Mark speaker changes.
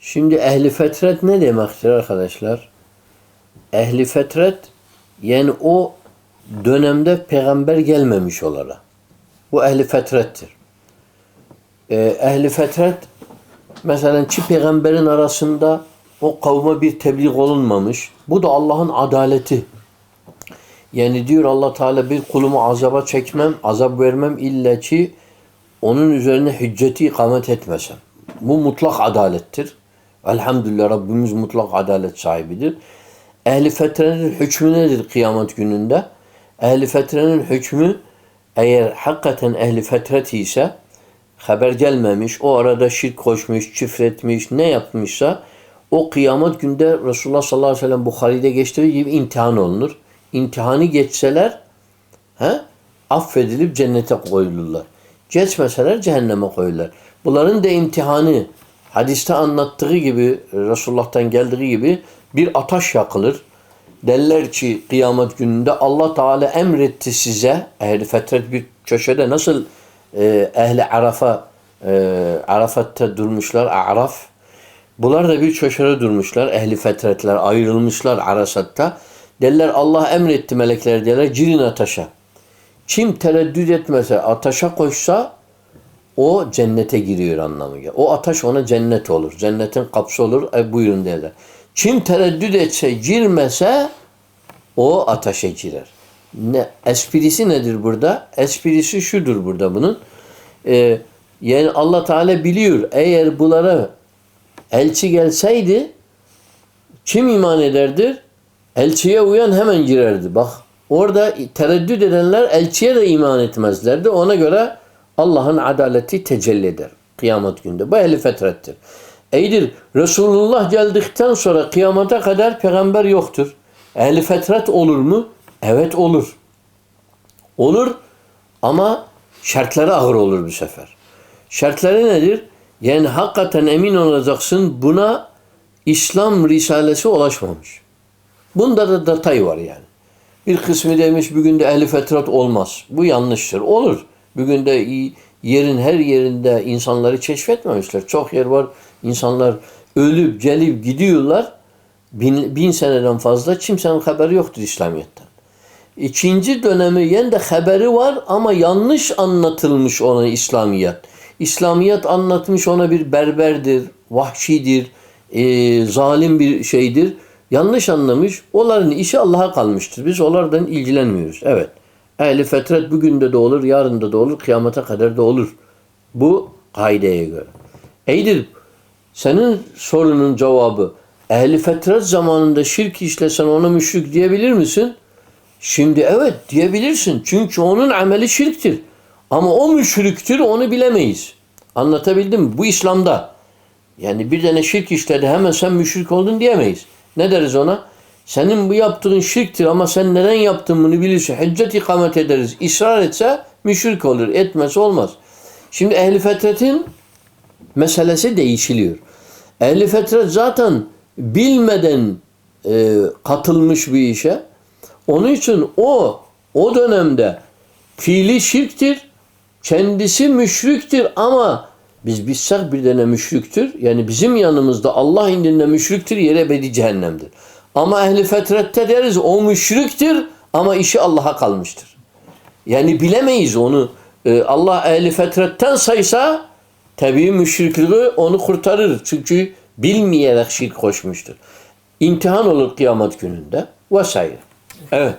Speaker 1: Şimdi ehli fetret ne demektir arkadaşlar? Ehli fetret yani o dönemde peygamber gelmemiş olara. Bu ehli fetrettir. Ee, ehli fetret mesela çi peygamberin arasında o kavme bir tebliğ olunmamış. Bu da Allah'ın adaleti. Yani diyor Allah Teala bir kulumu azaba çekmem, azap vermem illa ki onun üzerine hücceti ikamet etmesem. Bu mutlak adalettir. Elhamdülillah Rabbimiz mutlak adalet sahibidir. Ehli fetrenin hükmü nedir kıyamet gününde? Ehli fetrenin hükmü eğer hakikaten ehli fetret ise haber gelmemiş, o arada şirk koşmuş, küfretmiş, ne yapmışsa o kıyamet günde Resulullah sallallahu aleyhi ve sellem Bukhari'de geçtiği gibi imtihan olunur. İmtihanı geçseler he, affedilip cennete koyulurlar. Geçmeseler cehenneme koyulurlar. Bunların da imtihanı hadiste anlattığı gibi Resulullah'tan geldiği gibi bir ataş yakılır. Derler ki kıyamet gününde Allah Teala emretti size ehli fetret bir köşede nasıl e, ehli Arafa e, Arafat'ta durmuşlar Araf Bunlar da bir köşede durmuşlar. Ehli fetretler ayrılmışlar Arasat'ta. Derler Allah emretti melekler derler girin ataşa. Kim tereddüt etmese ataşa koşsa o cennete giriyor anlamı. geliyor. O ataş ona cennet olur. Cennetin kapısı olur. E, buyurun derler. Kim tereddüt etse girmese o ateşe girer. Ne, esprisi nedir burada? Esprisi şudur burada bunun. Ee, yani Allah Teala biliyor eğer bunlara elçi gelseydi kim iman ederdir? Elçiye uyan hemen girerdi. Bak orada tereddüt edenler elçiye de iman etmezlerdi. Ona göre Allah'ın adaleti tecelli eder kıyamet günde. Bu ehli fetrettir. Eydir Resulullah geldikten sonra kıyamete kadar peygamber yoktur. Ehli fetret olur mu? Evet olur. Olur ama şartları ağır olur bu sefer. Şartları nedir? Yani hakikaten emin olacaksın buna İslam risalesi ulaşmamış. Bunda da detay var yani. Bir kısmı demiş bugün de ehli fetret olmaz. Bu yanlıştır. Olur. Bugün de yerin her yerinde insanları keşfetmemişler. Çok yer var. İnsanlar ölüp gelip gidiyorlar. Bin, bin seneden fazla kimsenin haberi yoktur İslamiyet'ten. İkinci dönemi yen de haberi var ama yanlış anlatılmış ona İslamiyet. İslamiyet anlatmış ona bir berberdir, vahşidir, e, zalim bir şeydir. Yanlış anlamış. Onların işi Allah'a kalmıştır. Biz onlardan ilgilenmiyoruz. Evet. Ehli fetret bugün de de olur, yarın da da olur, kıyamete kadar da olur. Bu kaideye göre. Eydir. Senin sorunun cevabı ehli fetret zamanında şirk işlesen ona müşrik diyebilir misin? Şimdi evet diyebilirsin. Çünkü onun ameli şirktir. Ama o müşriktür onu bilemeyiz. Anlatabildim mi? Bu İslam'da. Yani bir tane şirk işledi hemen sen müşrik oldun diyemeyiz. Ne deriz ona? Senin bu yaptığın şirktir ama sen neden yaptın bunu bilirsin. Hüccet ikamet ederiz. İsrar etse müşrik olur. Etmesi olmaz. Şimdi ehli fetretin meselesi değişiliyor. Ehli fetret zaten bilmeden e, katılmış bir işe. Onun için o o dönemde fiili şirktir. Kendisi müşriktir ama biz bilsek bir tane müşriktir. Yani bizim yanımızda Allah indinde müşriktir yere ebedi cehennemdir. Ama ehli fetrette deriz o müşriktir ama işi Allah'a kalmıştır. Yani bilemeyiz onu. Ee, Allah ehli fetretten saysa tabii müşrikliği onu kurtarır. Çünkü bilmeyerek şirk koşmuştur. İmtihan olur kıyamet gününde vesaire. Evet.